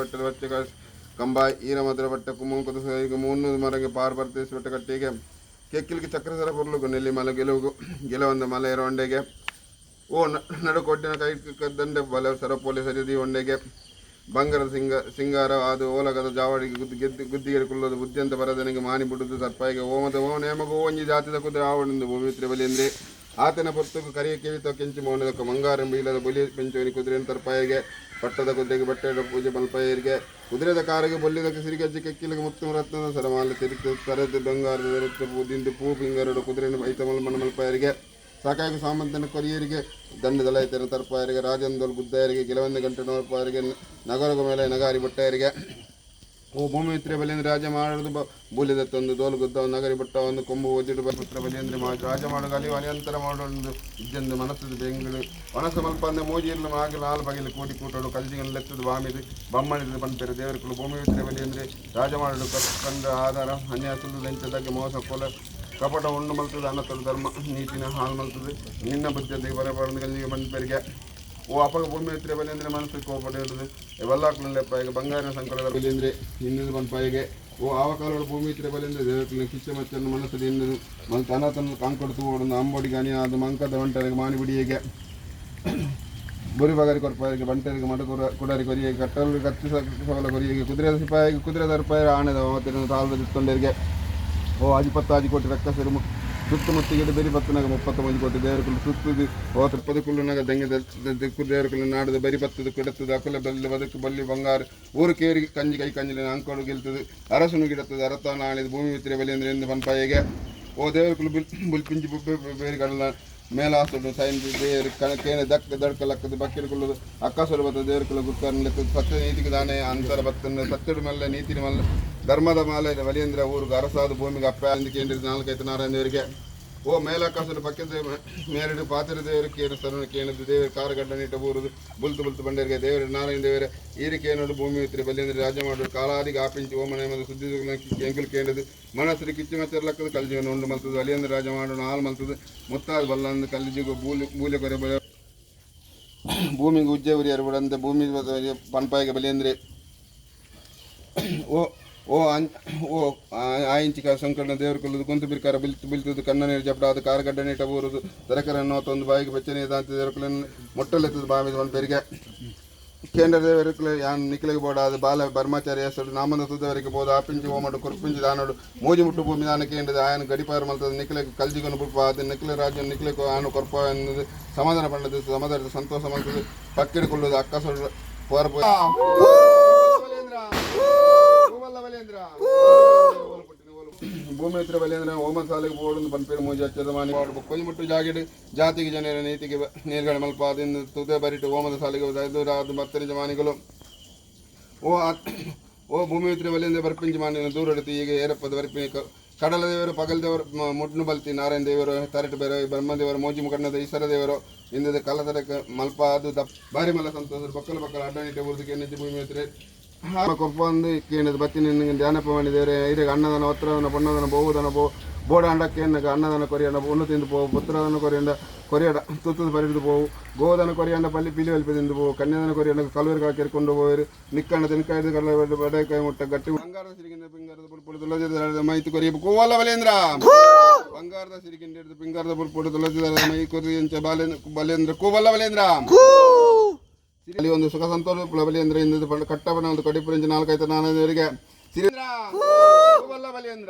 ಬೆಟ್ಟದ ಬಟ್ಟೆ ಕಂಬ ಈರ ಮದ್ರ ಬಟ್ಟೆ, ಕುಮ್ಮಂಕದ ಸೈಗೆ ಮೂನ್ನೂರು ಮರಗೆ ಪಾರ್ ಬರ್ತೀಸ್ ಬೆಟ್ಟ ಕಟ್ಟಿಗೆ. ಕೆಕ್ಕಿಲಿಗೆ ಚಕ್ರಸರ ಬರಲು ನೆಲ್ಲಿ ಮಲೆ ಗೆಲುವು ಗೆಲುವಂದ ಮಲೆ ಒಂಡೆಗೆ ಓ ನಡು ನಡುಕೊಟ್ಟಿನ ಕೈ ಕದ್ದಂಡೆ ಬಲ ಸರ ಪೊಲೀಸ್ ಸರಿದಿ ಒಂಡೆಗೆ ಬಂಗಾರ ಸಿಂಗ ಸಿಂಗಾರ ಅದು ಓಲಗದ ಜಾವಡಿಗೆ ಗುದ್ದಿ ಗೆದ್ದು ಗುದ್ದಿಗೆ ಕುಲ್ಲೋದು ಬುದ್ಧಿಯಂತ ಬರದನಿಗೆ ಮಾನಿ ಬಿಡುದು ಸರ್ಪಾಯಿಗೆ. ಓಮದ ಓ ನೇಮಗು ಒಂಜಿ ಜಾತಿದ ಕುದುರೆ ಭೂಮಿ ಭೂಮಿತ್ರಿ ಬಲಿಯಂದ್ರೆ ಆತನ ಪೊರ್ತುಕು ಕರಿಯ ಕಿವಿತ ಕೆಂಚು ಮೌನದಕ್ಕ ಮಂಗಾರ ಬೀಳದ ಬಲಿ ಪೆಂಚುವನಿ ಕುದುರೆ ತರ್ಪಾಯಿಗೆ ಪಟ್ಟದ ಕುದುರೆಗೆ ಬಟ್ಟೆಡ ಪೂಜೆ ಮಲ್ಪಾಯರಿಗೆ ಕುದುರೆದ ಕಾರಿಗೆ ಬೊಲ್ಲಿದಕ್ಕೆ ಸಿರಿಗಜ್ಜಿ ಕೆಕ್ಕಿಲಿಗೆ ಮುತ್ತು ರತ್ನದ ಸರಮಾಲ ತಿರುತ್ತು ತರದು ಬಂಗಾರದ ಬೆರತ್ತು ದಿಂದು ಪೂ ಪಿಂಗರಡು ಕುದುರೆಯನ್ನು ಐತ ಮಲ್ಮನ ಮಲ್ಪಾಯರಿಗೆ ಸಾಕಾಗಿ ಸಾಮಂತನ ಕೊರಿಯರಿಗೆ ದಂಡದಲೈತನ ತರ್ಪಾಯರಿಗೆ ರಾಜಂದೋಲ್ ಬುದ್ಧಯರಿಗೆ ಕೆಲವೊಂದು ಗಂಟೆ ನೋರ್ಪಾಯರಿಗೆ ನಗರದ ಮೇಲೆ ನಗಾರಿ ಬಟ್ಟೆಯರಿಗೆ ಓ ಭೂಮಿ ಇತ್ರ ಬಲಿಂದ್ರ ರಾಜ ಮಾಡುದು ಬ ಬೂಲಿದ ತಂದು ದೋಲು ಗುದ್ದ ನಗರಿ ಬಟ್ಟ ಒಂದು ಕೊಂಬು ಓದಿಡು ಪುತ್ರ ಬಲಿಂದ್ರ ಮಾ ರಾಜ ಮಾಡುದು ಅಲ್ಲಿ ಅನಿಯಂತರ ಮಾಡೋದು ಇಜ್ಜಂದು ಮನಸ್ಸದು ಬೆಂಗಳು ಒಣಸ ಮಲ್ಪ ಅಂದ್ರೆ ಮೋಜಿ ಇರ್ಲು ಮಾಗಿ ನಾಲ್ ಬಗೆಲಿ ಕೂಡಿ ಕೂಟೋಡು ಕಲ್ಜಿಗನ್ ಲೆತ್ತದು ಬಾಮಿದು ಬಮ್ಮಣಿದು ಪಂಪೆರು ದೇವರುಗಳು ಭೂಮಿ ಇತ್ರ ಬಲಿಂದ್ರೆ ರಾಜ ಮಾಡುದು ಕಂಡ ಆಧಾರ ಅನ್ಯಾಯ ಸುಳ್ಳು ಲಂಚದಕ್ಕೆ ಮೋಸ ಕೊಲ ಕಪಟ ಉಂಡು ಮಲ್ತದೆ ಅನ್ನತದ ಧರ್ಮ ನೀತಿನ ಹಾಳು ಮಲ್ತದೆ ನಿನ್ನ ಬುದ್ಧಿಯೊಂದಿಗೆ ಬರಬಾರದು ಗಂಜಿಗೆ ಬಂದ್ಪೆರಿಗೆ ಓ ಅಪಗ ಭೂಮಿ ಹತ್ತಿರ ಬಲಿ ಅಂದ್ರೆ ಮನಸ್ಸು ಕೋಪಟ ಇರುವುದು ಇವೆಲ್ಲಾಕ್ಲೆಪ್ಪ ಈಗ ಬಂಗಾರಿನ ಸಂಕಲದ ಬಲಿ ಅಂದ್ರೆ ಇನ್ನೊಂದು ಬಂಪಾಯಿಗೆ ಓ ಆವ ಕಾಲದ ಭೂಮಿ ಹತ್ತಿರ ಬಲಿ ಅಂದ್ರೆ ದೇವಕ್ಕೆ ಕಿಚ್ಚ ಮಚ್ಚನ್ನು ಮನಸ್ಸು ಇನ್ನದು ಮತ್ತು ಅನಾಥನ ಕಾಂಕೊಡ್ತು ಓಡೊಂದು ಅಂಬೋಡಿ ಗಾನಿ ಅದು ಮಂಕದ ಒಂಟರಿಗೆ ಮಾನಿ ಬಿಡಿಯಗೆ ಬುರಿ ಬಗರಿ ಕೊರಪಾಯಿಗೆ ಬಂಟರಿಗೆ ಮಡ ಕೊರ ಕುಡರಿ ಕೊರಿಯಗೆ ಕಟ್ಟಲು ಕತ್ತಿ ಸವಲ ಕೊರಿಯಗೆ ಕುದುರೆ ಸಿಪಾಯಿಗೆ ಕುದುರೆ ದರ್ಪಾಯಿ ಆಣದ ಅವತ್ತಿನ ತಾಳದ ದಿತ್ತೊಂಡರಿಗೆ ಓ ಅಜಿಪತ್ತಾಜಿ ಕೋಟಿ ರಕ್ಕಸರು ಮು- ಸುತ್ತಮುತ್ತಿಗೆ ಬೆರಿ ಪತ್ತನಾಗ ಮುಪ್ಪತ್ತೊಂದು ಕೋಟಿ ದೇವರುಗಳು ಸುತ್ತದು ಓ ತಿಪ್ಪದ ಕುಳ್ಳುನಾಗ ದಂಗೆ ದಿಕ್ಕು ದೇವರುಗಳು ನಾಡದ ಬರಿ ಪತ್ತದ ಕಿಡತ್ತದ ಅಕುಲ ಬಲ್ಲಿ ಬದುಕು ಬಲ್ಲಿ ಬಂಗಾರ ಊರು ಕೇರಿ ಕಂಜಿ ಕೈ ಕಂಜಿನ ಅಂಕೋಡು ಗೆಲ್ತದೆ ಅರಸನು ಗಿಡತ್ತದ ಅರತಾನ ಆಳಿದ ಭೂಮಿ ವಿತ್ತಿರ ಬಲಿ ಅಂದ್ರೆ ಎಂದು ಪಂಪಾಯಿಗೆ ಓ ದೇವರುಗಳು ಬಿಲ್ ಬುಲ್ಪಿಂಜಿ ಬುಬ್ಬೆ ಬೇರೆ ಕಡಲ ಮೇಲಾಸೋಡು ಸೈನ್ ದೇವರು ಕಣಕೇನೆ ದಕ್ಕ ದಡ್ಕ ಲಕ್ಕದ ಬಕ್ಕಿಡ್ಕೊಳ್ಳೋದು ಅಕ್ಕಸರು ಬತ್ತ ದೇವರುಗಳ ಗುರ್ಕರ್ನ ಲೆಕ್ಕದ ಸತ್ಯ ನೀತಿಗೆ ದಾನೆ ಅಂತರ ಬತ್ತನ ಸತ್ಯಡು ಮಲ್ಲ ನೀತಿನ ಮಲ್ಲ ಧರ್ಮದ ಮಾಲೆ ಬಲಿಯಂದ್ರ ಊರಿಗೆ ಅರಸಾದ ಭೂಮಿಗೆ ಅಪ್ಪ ಅಂದು ಕೇಂದ್ರ ನಾಲ್ಕೈದು ನಾರಾಯಣ ದೇವರಿಗೆ ಓ ಮೇಲಾಕಾಶದ ಪಕ್ಕದ ಮೇರಡು ಪಾತ್ರ ದೇವರು ಕೇರು ಸರಣ ಕೇಣದು ದೇವರು ಕಾರಗಡ್ಡ ನೀಟ ಬೂರುದು ಬುಲ್ತು ಬುಲ್ತು ಬಂಡರಿಗೆ ದೇವರು ನಾರಾಯಣ ದೇವರೇ ಈರಿಕೆ ನೋಡು ಭೂಮಿ ಇತ್ತಿರಿ ಬಲಿಯಂದ್ರ ರಾಜ ಮಾಡುದು ಕಾಲಾದಿಗೆ ಆಪಿಂಚಿ ಓಮನೆ ಮತ್ತು ಸುದ್ದಿ ಎಂಕುಲ್ ಕೇಂದ್ರದು ಮನಸ್ಸರಿ ಕಿಚ್ಚು ಮಚ್ಚರ ಲಕ್ಕದ ಕಲ್ಜಿಯನ್ನು ಉಂಡು ಮಲ್ತದು ಅಲಿಯಂದ್ರ ರಾಜ ಮಾಡೋಣ ಹಾಲು ಮಲ್ತದು ಮುತ್ತಾದ ಬಲ್ಲಂದು ಕಲ್ಲಿಜಿಗು ಬೂಲಿ ಬೂಲೆ ಕೊರೆ ಬಲ ಭೂಮಿಗೆ ಉಜ್ಜೆವರಿ ಅರಬಡಂತ ಭೂಮಿ ಪನ್ಪಾಯಿಗೆ ಬಲಿಯಂದ್ರೆ ಓ ಓ ಅಂ ಓ ಆಯಿಂಚಿಕ ಸಂಕಲನ ದೇವರು ಕೊಲ್ಲುದು ಕುಂತು ಬಿರ್ಕಾರ ಬಿಲ್ತು ಬಿಲ್ತುದು ಕಣ್ಣ ನೀರು ಜಪಡ ಅದು ಕಾರಗಡ್ಡ ನೀಟ ಬೂರುದು ದರಕರನ್ನು ಒಂದು ಬಾಯಿಗೆ ಬೆಚ್ಚನೆ ದಾಂತ ದೇವರುಗಳನ್ನು ಮೊಟ್ಟಲೆತ್ತದು ಬಾಮಿದು ಒಂದು ಬೆರಿಗೆ ಕೇಂದ್ರ ದೇವರುಗಳು ಯಾನ್ ನಿಖಿಲಿಗೆ ಬೋಡ ಅದು ಬಾಲ ಬರ್ಮಾಚಾರಿ ಹೆಸರು ನಾಮದ ತುದವರಿಗೆ ಬೋದ ಆಪಿಂಚಿ ಓಮಡು ಕುರ್ಪಿಂಚಿ ದಾನಡು ಮೂಜಿ ಮುಟ್ಟು ಭೂಮಿ ದಾನ ಕೇಂದ್ರದ ಆಯನ ಗಡಿಪಾರ ಮಲ್ತದ ನಿಖಿಲಿಗೆ ಕಲ್ಜಿಗನು ಬುಲ್ಪ ಅದು ನಿಖಿಲ ರಾಜ್ಯ ನಿಖಿಲಿಗೆ ಆನು ಕೊರ್ಪ ಎನ್ನುವುದು ಸಮಾಧಾನ ಪಂಡದು ಸಮಾಧಾನದ ಸಂತೋಷ ಮಲ್ತದು ಪಕ್ಕಿಡಿಕೊಳ್ಳುವುದು ಅಕ್ಕ ಸೊಳ್ಳು ಪೋರ ಭೂಮಿ ಹತ್ರ ಬಲಿಯಂದ್ರೆ ಓಮ ಸಾಲಿಗೆ ಒಂದು ಪನ್ಪೇರು ಮೂಜಿ ಹಚ್ಚದ ಮಾನಿ ಕೊಂಜ ಮುಟ್ಟು ಜಾಗಿಡು ಜಾತಿಗೆ ಜನರ ನೀತಿಗೆ ನೀರ್ಗಳ ಮಲ್ಪ ಅದಿಂದ ತುದೆ ಬರಿಟ್ಟು ಓಮದ ಸಾಲಿಗೆ ದೂರ ಅದು ಮತ್ತನಿಜ ಮಾನಿಗಳು ಓ ಓ ಭೂಮಿ ಹತ್ರ ಬರ್ಪಿನ ಬರ್ಪಿಂಜಿ ದೂರ ಇಡ್ತಿ. ಈಗ ಏರಪ್ಪದ ಬರ್ಪಿನ ಕಡಲ ದೇವರು ಪಗಲ್ ದೇವರು ಮುಡ್ನು ಬಲ್ತಿ ನಾರಾಯಣ ದೇವರು ತರಟು ಬೇರೆ ಬ್ರಹ್ಮದೇವರು ಮೋಜಿ ಮುಖಂಡದ ಈಶ್ವರ ದೇವರು ಇಂದದ ಕಲ್ಲದ ಮಲ್ಪ ಅದು ದಪ್ ಬಾರಿ ಮಲ್ಲ ಸಂತೋಷ ಬಕ್ಕಲು ಬಕ್ಕಲು ಅಡ್ಡನಿಟ್ಟೆ ಬುರ್ದಿಗೆ ನಿಜ ಭೂಮಿ ಹತ್ರ ಕೊಪ್ಪ ಒಂದು ಕೇಳಿದ ಬತ್ತಿನ ಧ್ಯಾನಪ ಮಾಡಿದೇವ್ರೆ ಇದಕ್ಕೆ ಅನ್ನದನ ಒತ್ತರದನ ಬಣ್ಣದನ ಬಹುದನ ಬೋ ಬೋಡ ಅಂಡಕ್ಕೆ ಎನ್ನಗ ಅನ್ನದನ ಕೊರಿಯಂಡ ಉಣ್ಣು ತಿಂದು ಪೋ ಪುತ್ರದನ ಕೊರಿಯಂಡ ಕೊರಿಯಡ ತುತ್ತದ ಪರಿದು ಪೋವು ಗೋದನ ಕೊರಿಯಂಡ ಪಲ್ಲಿ ಪಿಲಿ ಒಲ್ಪಿ ತಿಂದು ಪೋ ಕನ್ಯದನ ಕೊರಿಯಂಡ ಕಲುವರಿಗೆ ಕೆರ್ಕೊಂಡು ಹೋಗಿರು ನಿಕ್ಕಣ್ಣ ತಿನ್ಕಾಯ್ದು ಕಡಲ ಬಡೆ ಕೈ ಮುಟ್ಟ ಗಟ್ಟಿ ಬಂಗಾರದ ಸಿರಿಗಿಂದ ಪಿಂಗಾರದ ಪುಲ್ಪುಡು ತುಳಸಿದ ಮೈತು ಕೊರಿಯ ಕೋವಲ್ಲ ಬಲೇಂದ್ರ ಬಂಗಾರದ ಸಿರಿಗಿಂದ ಹಿಡಿದು ಪಿಂಗಾರದ ಪುಲ್ಪುಡು ತುಳಸಿದ ಮೈ ಕೊರಿಯಂಚ ಬಾಲೇಂದ್ರ ಬಲೇಂದ್ರ ಕೋವಲ್ಲ ಬಲೇಂದ್ರ ಅಲ್ಲಿ ಒಂದು ಸುಖ ಸಂತೋಷ ಬಲಿ ಅಂದ್ರೆ ಇಂದು ಪಂಡ ಕಟ್ಟಬನ ಒಂದು ಕಡಿಪುರಿಂಚ ನಾಲ್ಕೈದು ನಾನೈದವರೆಗೆ ಸಿರಿಂದ್ರ ಹೂವಲ್ಲ ಬಲಿ ಅಂದ್ರ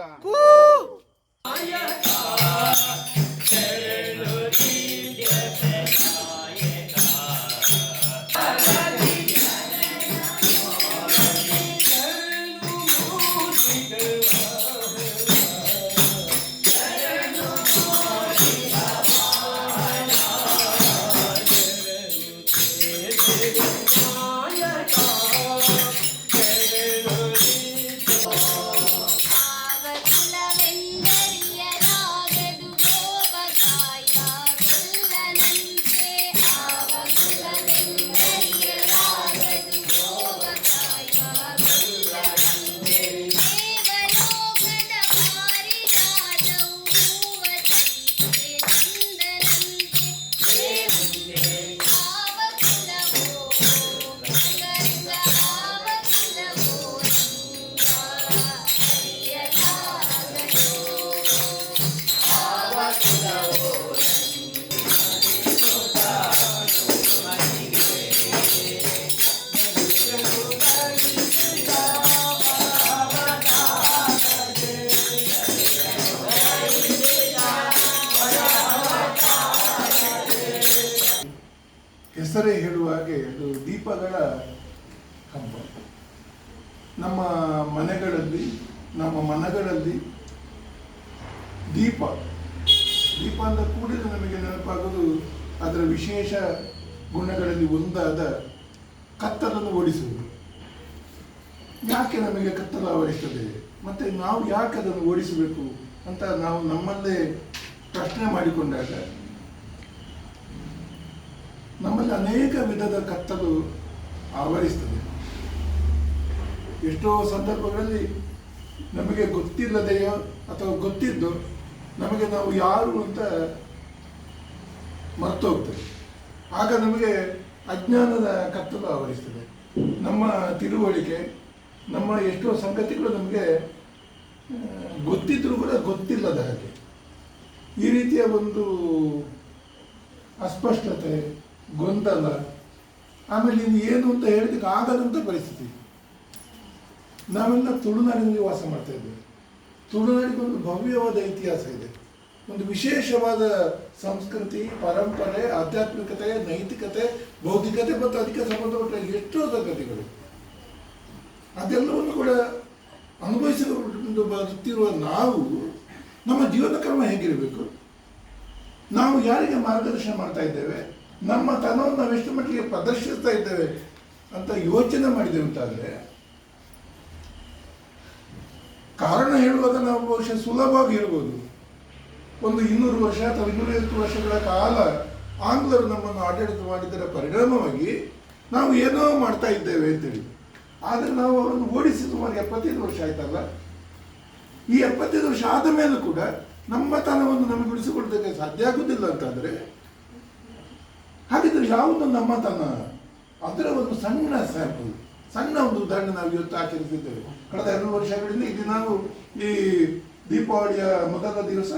ಆವಕುಲವೆಂದರಿಯಲಾಗದು ಹೆಸರೇ ಹೇಳುವ ಹಾಗೆ ಅದು ದೀಪಗಳ ಹಬ್ಬ ನಮ್ಮ ಮನೆಗಳಲ್ಲಿ, ನಮ್ಮ ಮನಗಳಲ್ಲಿ ದೀಪ. ದೀಪ ಅಂದ ಕೂಡಿದ್ರೆ ನಮಗೆ ನೆನಪಾಗೋದು ಅದರ ವಿಶೇಷ ಗುಣಗಳಲ್ಲಿ ಒಂದಾದ ಕತ್ತಲನ್ನು ಓಡಿಸುವುದು. ಯಾಕೆ ನಮಗೆ ಕತ್ತಲು ಆವರಿಸ್ತದೆ ಮತ್ತೆ ನಾವು ಯಾಕೆ ಅದನ್ನು ಓಡಿಸಬೇಕು ಅಂತ ನಾವು ನಮ್ಮಲ್ಲೇ ಪ್ರಶ್ನೆ ಮಾಡಿಕೊಂಡಾಗ ನಮ್ಮಲ್ಲಿ ಅನೇಕ ವಿಧದ ಕತ್ತಲು ಆವರಿಸ್ತದೆ. ಎಷ್ಟೋ ಸಂದರ್ಭಗಳಲ್ಲಿ ನಮಗೆ ಗೊತ್ತಿಲ್ಲದೆಯೋ ಅಥವಾ ಗೊತ್ತಿದ್ದು ನಮಗೆ ನಾವು ಯಾರು ಅಂತ ಮರ್ತೋಗ್ತದೆ. ಆಗ ನಮಗೆ ಅಜ್ಞಾನದ ಕತ್ತಲು ಆವರಿಸ್ತದೆ. ನಮ್ಮ ತಿಳುವಳಿಕೆ, ನಮ್ಮ ಎಷ್ಟೋ ಸಂಗತಿಗಳು ನಮಗೆ ಗೊತ್ತಿದ್ರೂ ಕೂಡ ಗೊತ್ತಿಲ್ಲದ ಹಾಗೆ. ಈ ರೀತಿಯ ಒಂದು ಅಸ್ಪಷ್ಟತೆ ಗೊಂದಲ ಆಮೇಲೆ ಇನ್ನು ಏನು ಅಂತ ಹೇಳಲಿಕ್ಕೆ ಆಗದಂಥ ಪರಿಸ್ಥಿತಿ. ನಾವೆಲ್ಲ ತುಳುನಾಡಿನಲ್ಲಿ ವಾಸ ಮಾಡ್ತಾ ಇದ್ದೇವೆ. ತುಳುನಾಡಿಗೆ ಒಂದು ಭವ್ಯವಾದ ಇತಿಹಾಸ ಇದೆ. ಒಂದು ವಿಶೇಷವಾದ ಸಂಸ್ಕೃತಿ, ಪರಂಪರೆ, ಆಧ್ಯಾತ್ಮಿಕತೆ, ನೈತಿಕತೆ, ಬೌದ್ಧಿಕತೆ ಮತ್ತು ಅದಕ್ಕೆ ಸಂಬಂಧಪಟ್ಟ ಎಷ್ಟೋ ಸಂಗತಿಗಳು. ಅದೆಲ್ಲವನ್ನು ಕೂಡ ಅನುಭವಿಸಿಕೊಂಡು ಬರುತ್ತಿರುವ ನಾವು ನಮ್ಮ ಜೀವನ ಕ್ರಮ ಹೇಗಿರಬೇಕು? ನಾವು ಯಾರಿಗೆ ಮಾರ್ಗದರ್ಶನ ಮಾಡ್ತಾ ಇದ್ದೇವೆ? ನಮ್ಮ ತನವನ್ನು ನಾವು ಎಷ್ಟು ಮಟ್ಟಿಗೆ ಪ್ರದರ್ಶಿಸ್ತಾ ಇದ್ದೇವೆ ಅಂತ ಯೋಚನೆ ಮಾಡಿದೆ ಅಂತಾದರೆ, ಕಾರಣ ಹೇಳುವಾಗ ನಾವು ಬಹುಶಃ ಸುಲಭವಾಗಿ ಹೇಳ್ಬೋದು. ಒಂದು ಇನ್ನೂರು ವರ್ಷ ಅಥವಾ ಇನ್ನೂರೈವತ್ತು ವರ್ಷಗಳ ಕಾಲ ಆಂಗ್ಲರು ನಮ್ಮನ್ನು ಆಡಳಿತ ಮಾಡಿದ್ದರ ಪರಿಣಾಮವಾಗಿ ನಾವು ಏನೋ ಮಾಡ್ತಾ ಇದ್ದೇವೆ ಅಂತೇಳಿ. ಆದರೆ ನಾವು ಅವರನ್ನು ಓಡಿಸಿ ಸುಮಾರು ಎಪ್ಪತ್ತೈದು ವರ್ಷ ಆಯ್ತಲ್ಲ? ಈ ಎಪ್ಪತ್ತೈದು ವರ್ಷ ಆದ ಮೇಲೂ ಕೂಡ ನಮ್ಮ ತನವನ್ನು ನಮಗೆ ಉಳಿಸಿಕೊಳ್ಳೋದಕ್ಕೆ ಸಾಧ್ಯ ಆಗುವುದಿಲ್ಲ ಅಂತಾದರೆ ಹಾಗಿದ್ರೆ ಯಾವುದು ನಮ್ಮ ತನ ಅದರ ಒಂದು ಸಣ್ಣ ಸ್ಯಾಂಪಲ್, ಸಣ್ಣ ಒಂದು ಉದಾಹರಣೆ ನಾವು ಇವತ್ತು ಆಚರಿಸಿದ್ದೇವೆ. ಕಳೆದ ಎರಡು ವರ್ಷಗಳಿಂದ ಇಲ್ಲಿ ನಾವು ಈ ದೀಪಾವಳಿಯ ಮೊದಲ ದಿವಸ